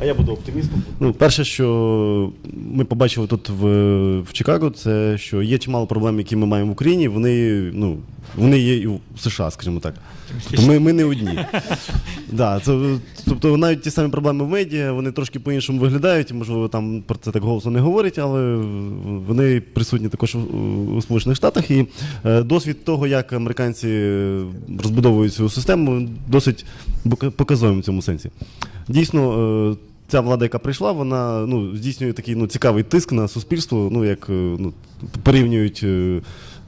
А я буду оптимістом. Ну, перше, що ми побачили тут в, в Чикаго, це що є чимало проблем, які ми маємо в Україні. Вони, ну, вони є і в США, скажімо так. Тобто ми, ми не одні. Да, це, тобто навіть ті самі проблеми в медіа, вони трошки по-іншому виглядають, можливо, там про це так голосно не говорять, але вони присутні також у, Сполучених Штатах. І е, досвід того, як американці розбудовують свою систему, досить показовим в цьому сенсі. Дійсно, е, ця влада, яка прийшла, вона ну, здійснює такий ну, цікавий тиск на суспільство, ну, як е, ну, порівнюють. е,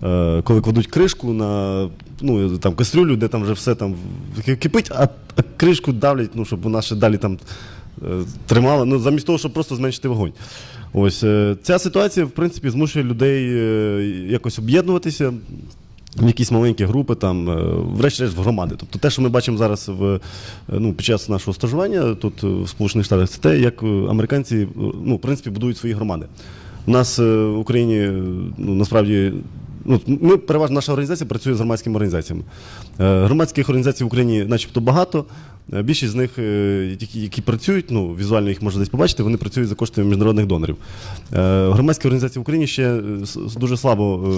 е, Коли кладуть кришку на ну, там, кастрюлю, де там вже все там кипить, а, кришку давлять, ну, щоб вона ще далі там тримала, ну, замість того, щоб просто зменшити вогонь. Ось ця ситуація, в принципі, змушує людей якось об'єднуватися в якісь маленькі групи, там, е, врешті-решт в громади. Тобто те, що ми бачимо зараз в, е, ну, під час нашого стажування тут е, в Сполучених Штатах, це те, як американці ну, в принципі, будують свої громади. У нас в Україні ну, насправді. Ну, ми переважно наша організація працює з громадськими організаціями. Е, Громадських організацій в Україні, начебто, багато. Е, Більшість з них, е, які, які працюють, ну візуально їх можна десь побачити, вони працюють за кошти міжнародних донорів. Громадські організації в Україні ще дуже слабо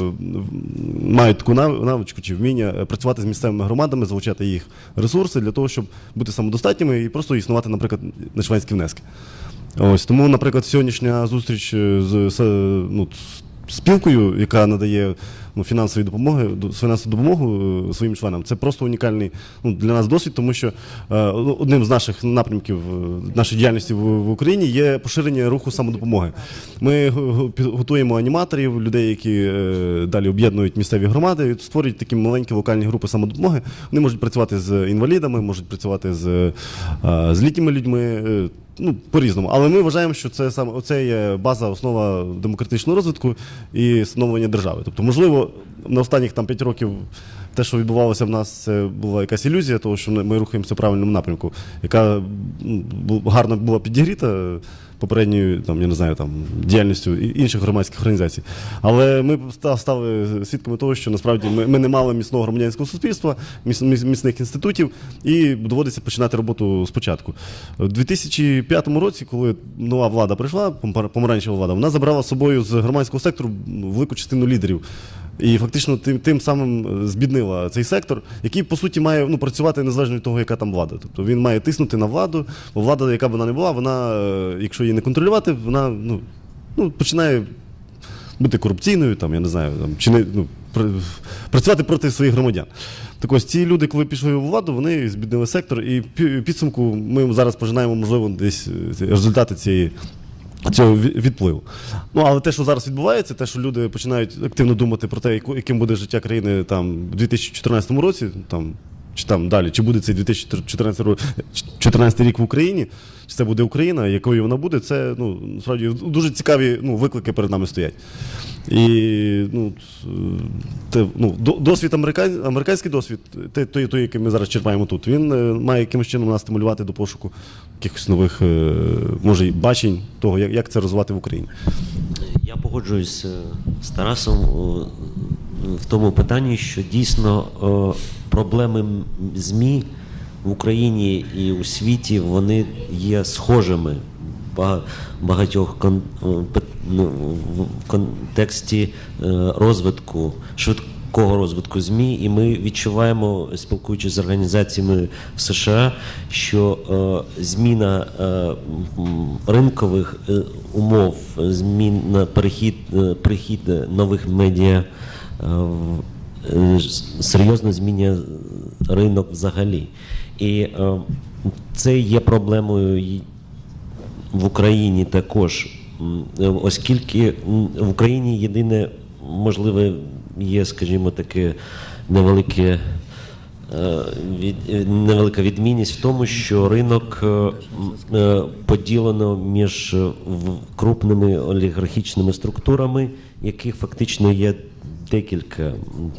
мають таку нав- навичку чи вміння працювати з місцевими громадами, залучати їх ресурси для того, щоб бути самодостатніми і просто існувати, наприклад, на членські внески. Ось тому, наприклад, сьогоднішня зустріч з, ну, з спілкою, яка надає ну, фінансові допомоги, фінансову допомогу е, своїм членам, це просто унікальний ну, для нас досвід, тому що е, ну, одним з наших напрямків е, нашої діяльності в, Україні є поширення руху самодопомоги. Ми готуємо аніматорів, людей, які далі об'єднують місцеві громади, створюють такі маленькі локальні групи самодопомоги. Вони можуть працювати з інвалідами, можуть працювати з, з літніми людьми. Ну, по-різному. Але ми вважаємо, що це саме оце є база, основа демократичного розвитку і становлення держави. Тобто, можливо, на останніх там 5 років те, що відбувалося в нас, це була якась ілюзія, того, що ми рухаємося в правильному напрямку, яка ну, гарно була підігріта попередньою там, я не знаю, там, діяльністю інших громадських організацій. Але ми стали свідками того, що насправді ми, ми не мали міцного громадянського суспільства, міц- міц- міцних інститутів, і доводиться починати роботу спочатку. У 2005 році, коли нова влада прийшла, помаранчева влада, вона забрала з собою з громадського сектору велику частину лідерів. І фактично тим, тим самим е, збіднила цей сектор, який по суті має ну, працювати незалежно від того, яка там влада. Тобто він має тиснути на владу, бо влада, яка б вона не була, вона, е, якщо її не контролювати, вона ну, ну, починає бути корупційною, там, я не знаю, там, чи не, ну, працювати проти своїх громадян. Так ось ці люди, коли пішли у владу, вони збіднили сектор, і підсумку ми зараз пожинаємо, можливо, десь е, результати цієї. Цього ві- відпливу. Ну, але те, що зараз відбувається, те, що люди починають активно думати про те, яким буде життя країни там в 2014 році, там чи там далі, чи буде цей 2014 ро- 14 рік в Україні, чи це буде Україна, якою вона буде, це ну насправді дуже цікаві ну, виклики перед нами стоять. І ну, те, ну, досвід американ, американський досвід, те- той, той, який ми зараз черпаємо тут, він е, має якимось чином нас стимулювати до пошуку якихось нових, е, може, бачень того, як, це розвивати в Україні. Я погоджуюсь е, з Тарасом в тому питанні, що дійсно е, проблеми ЗМІ в Україні і у світі вони є схожими багатьох е, ну, в контексті е, розвитку швидкого розвитку ЗМІ, і ми відчуваємо, спілкуючись з організаціями в США, що зміна ринкових умов, зміна перехід, прихід нових медіа серйозно змінює ринок взагалі. І е, це є проблемою в Україні також, е, оскільки в Україні єдине можливе є, скажімо, таке невелике. е, е, Невелика відмінність в тому, що ринок е, е, поділено між е, крупними олігархічними структурами, яких фактично є декілька.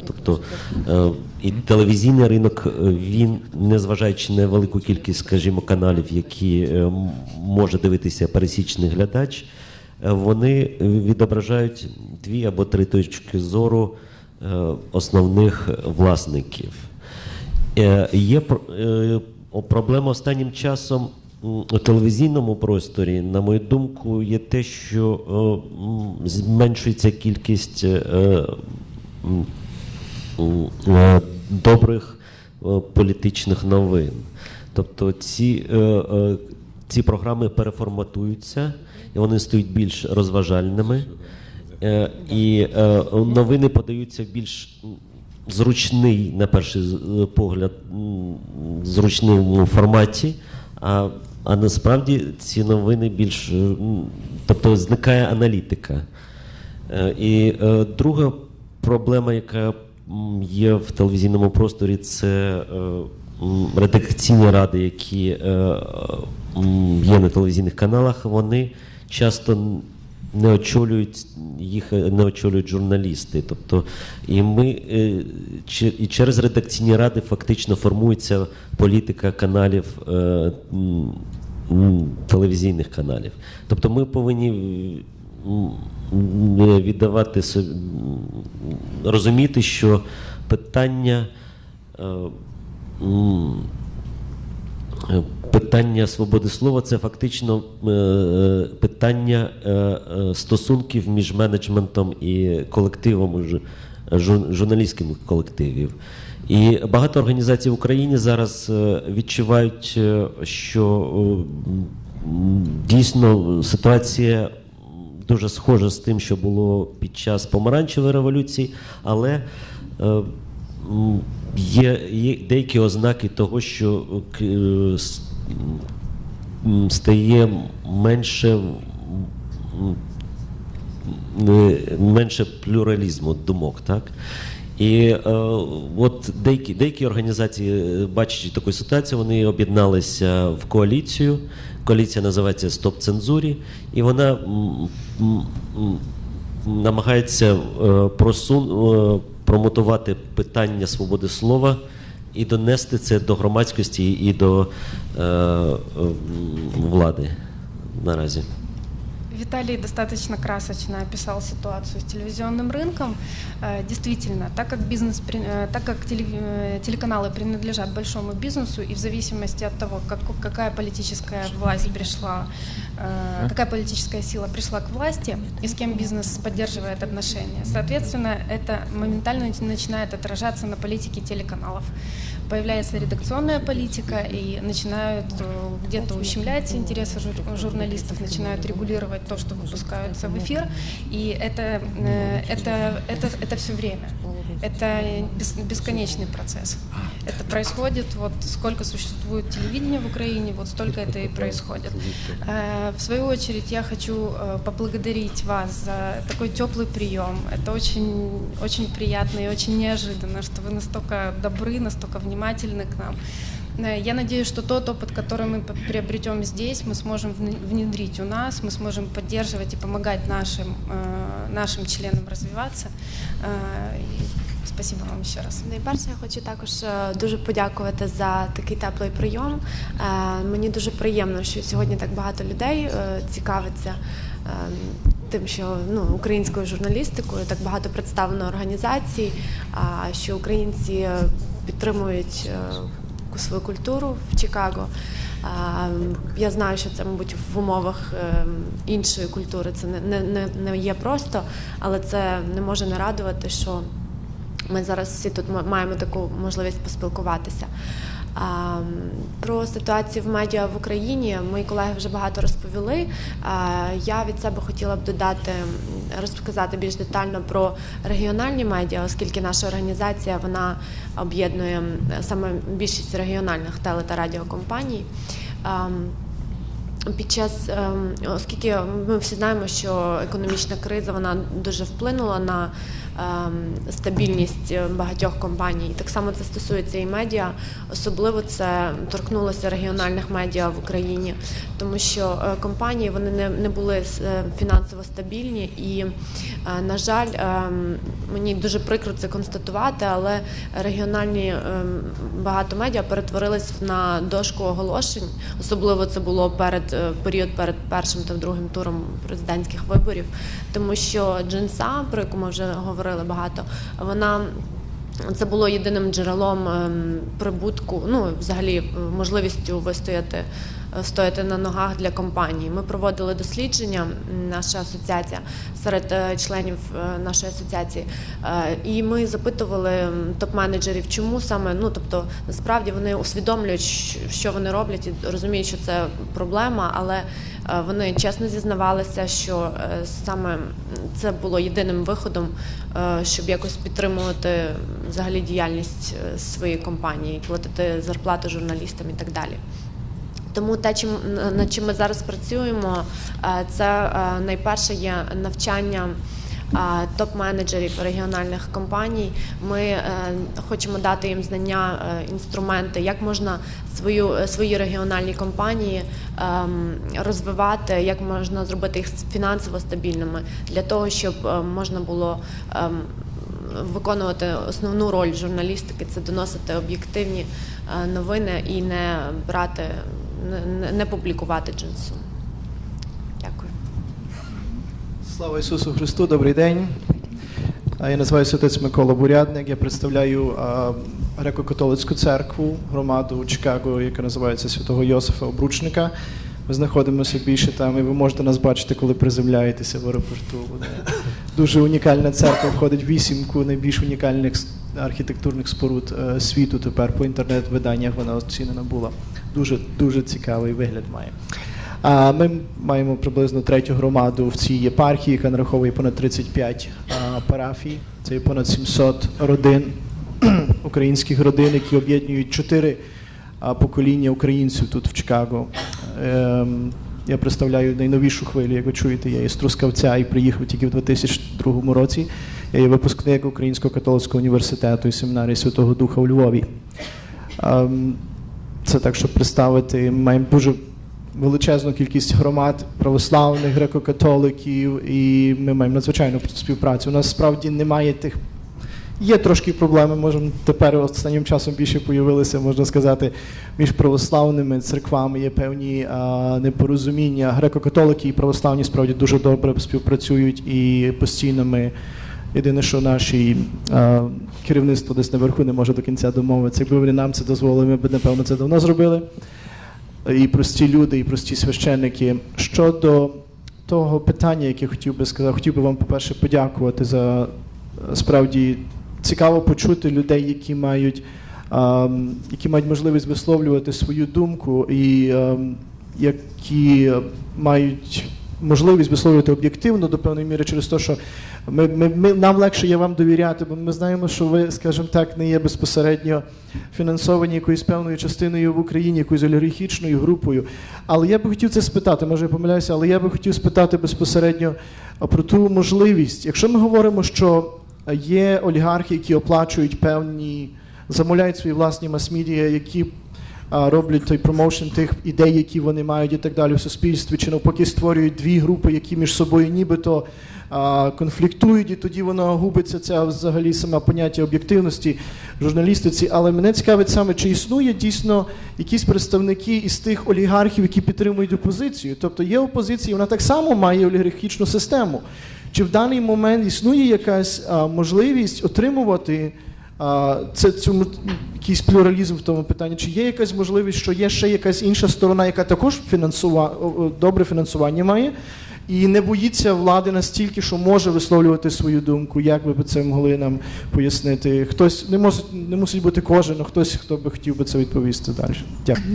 Тобто е, і телевізійний ринок, е, він, незважаючи на велику кількість, скажімо, каналів, які е, може дивитися пересічний глядач, вони відображають дві або три точки зору основних власників. Є проблема останнім часом у телевізійному просторі, на мою думку, є те, що зменшується кількість добрих е, політичних новин. Тобто ці, е, е, ці програми переформатуються і вони стають більш розважальними. Е, І е, новини подаються в більш зручний, на перший е, погляд, зручному форматі. А, а насправді ці новини більш. е, Тобто зникає аналітика. Е, І е, друга проблема, яка є в телевізійному просторі, це е, редакційні ради, які е, м, є на телевізійних каналах, вони часто не очолюють їх, е, не очолюють журналісти. Тобто, і ми е, і через редакційні ради фактично формується політика каналів. е, Телевізійних каналів. Тобто ми повинні віддавати собі, розуміти, що питання. е, Питання свободи слова це фактично е, е, питання стосунків між менеджментом і колективом жу- жу- журналістських колективів. І багато організацій в Україні зараз відчувають, що дійсно ситуація дуже схожа з тим, що було під час помаранчевої революції, але е, є, є деякі ознаки того, що к- е, стає менше. е, менше плюралізму думок, так? І е, от деякі, деякі організації, е, бачачи таку ситуацію, вони об'єдналися в коаліцію. Коаліція називається Стоп цензурі, і вона намагається е, просун, е, промотувати питання свободи слова і донести це до громадськості і до е, е, влади наразі. Виталий достаточно красочно описал ситуацию с телевизионным рынком. Э, Действительно, так как бизнес, э, так как э, телеканалы принадлежат большому бизнесу, и в зависимости от того, как- какая политическая власть пришла, какая политическая сила пришла к власти и с кем бизнес поддерживает отношения, соответственно, это моментально начинает отражаться на политике телеканалов. Появляется редакционная политика и начинают э, где-то ущемлять интересы жур- журналистов, начинают регулировать то, что выпускаются в эфир. И это, э, это, это, это все время. Это бес- бесконечный процесс. Это происходит, вот сколько существует телевидение в Украине, вот столько это и происходит. Э, В свою очередь я хочу поблагодарить вас за такой теплый прием. Это очень, очень приятно и очень неожиданно, что вы настолько добры, настолько внимательны к нам. Э, Я надеюсь, что тот опыт, который мы п- приобретем здесь, мы сможем вне- внедрить у нас, мы сможем поддерживать и помогать нашим, э, нашим членам развиваться. Э, и Спасибо вам еще раз. Найперше, я хочу також е, дуже подякувати за такий теплий прийом. Е, Мені дуже приємно, що сьогодні так багато людей е, цікавиться е, тим, що ну, українською журналістикою так багато представлено організацій, а що українці е, підтримують е, свою культуру в Чикаго. Я знаю, що це, мабуть, в умовах е, іншої культури це не, не, не, є просто, але це не може не радувати, що ми зараз всі тут ма- маємо таку можливість поспілкуватися. Про ситуацію в медіа в Україні мої колеги вже багато розповіли. Я від себе хотіла б додати, розказати більш детально про регіональні медіа, оскільки наша організація вона об'єднує саме більшість регіональних теле та радіокомпаній. Під час, ем, оскільки ми всі знаємо, що економічна криза вона дуже вплинула на стабільність е, багатьох компаній. Так само це стосується і медіа, особливо це торкнулося регіональних медіа в Україні, тому що е, компанії вони не, були е, фінансово стабільні і, на жаль, ем, мені дуже прикро це констатувати, але регіональні ем, багато медіа перетворились на дошку оголошень. Особливо це було перед е, період перед першим та другим туром президентських виборів, тому що джинса, про яку ми вже говорили багато, вона. Це було єдиним джерелом ем, прибутку, ну взагалі е, можливістю вистояти е, стояти на ногах для компанії. Ми проводили дослідження, наша асоціація серед е, членів е, нашої асоціації, е, і ми запитували топ-менеджерів, чому саме ну тобто насправді вони усвідомлюють, що вони роблять, і розуміють, що це проблема, але вони чесно зізнавалися, що саме це було єдиним виходом, щоб якось підтримувати взагалі діяльність своєї компанії, платити зарплату журналістам і так далі. Тому те, чим над чим ми зараз працюємо, е, це е, найперше є навчання е, топ-менеджерів регіональних компаній. Ми хочемо дати їм знання, інструменти, як можна свою свої регіональні компанії ем, розвивати, як можна зробити їх фінансово стабільними для того, щоб можна було. ем, Виконувати основну роль журналістики це доносити об'єктивні новини і не брати, не, публікувати джинсу. Дякую. Слава Ісусу Христу, добрий день. Я називаюся отець Микола Бурядник. Я представляю греко-католицьку церкву, громаду Чикаго, яка називається Святого Йосифа Обручника. Ми знаходимося більше там, і ви можете нас бачити, коли приземляєтеся в аеропорту. Дуже унікальна церква, входить в вісімку найбільш унікальних архітектурних споруд е, світу. Тепер по інтернет-виданнях вона оцінена була. Дуже дуже цікавий вигляд має. А ми маємо приблизно третю громаду в цій єпархії, яка нараховує понад 35 парафій. Це є понад 700 родин, українських родин, які об'єднують чотири покоління українців тут в Чикаго. Ем, я представляю найновішу хвилю, як ви чуєте, я із Трускавця і приїхав тільки в 2002 році. Випускник Українського католицького університету і семінарії Святого Духа у Львові. Ем, Це так, щоб представити. Ми маємо дуже величезну кількість громад православних, греко-католиків, і ми маємо надзвичайну співпрацю. У нас справді немає тих. Є трошки проблеми, може тепер останнім часом більше появилися, можна сказати, між православними церквами є певні а, непорозуміння. Греко-католики і православні справді дуже добре співпрацюють і постійно ми. Єдине, що наше керівництво десь наверху не може до кінця домовитися. Якби вони нам це дозволили, ми б напевно це давно зробили і прості люди, і прості священники. Щодо того питання, яке хотів би сказати, хотів би вам, по-перше, подякувати за е, справді цікаво почути людей, які мають, ем, які мають можливість висловлювати свою думку і ем, які мають. Можливість висловлювати об'єктивно до певної міри через те, що ми, ми, ми, нам легше є вам довіряти, бо ми знаємо, що ви, скажімо так, не є безпосередньо фінансовані якоюсь певною частиною в Україні, якоюсь олігархічною групою. Але я би хотів це спитати, може я помиляюся, але я би хотів спитати безпосередньо про ту можливість. Якщо ми говоримо, що є олігархи, які оплачують певні, замовляють свої власні мас-медіа, які роблять той промоушен тих ідей, які вони мають, і так далі в суспільстві, чи навпаки створюють дві групи, які між собою нібито конфліктують, і тоді воно губиться це взагалі саме поняття об'єктивності журналістиці. Але мене цікавить саме, чи існує дійсно якісь представники із тих олігархів, які підтримують опозицію. Тобто є опозиція, вона так само має олігархічну систему. Чи в даний момент існує якась можливість отримувати це цьому якийсь плюралізм в тому питанні? Чи є якась можливість, що є ще якась інша сторона, яка також фінансува... добре фінансування має, і не боїться влади настільки, що може висловлювати свою думку? Як ви б це могли нам пояснити? Хтось не мусить не мусить бути кожен, а хтось, хто би хотів би це відповісти далі. Дякую.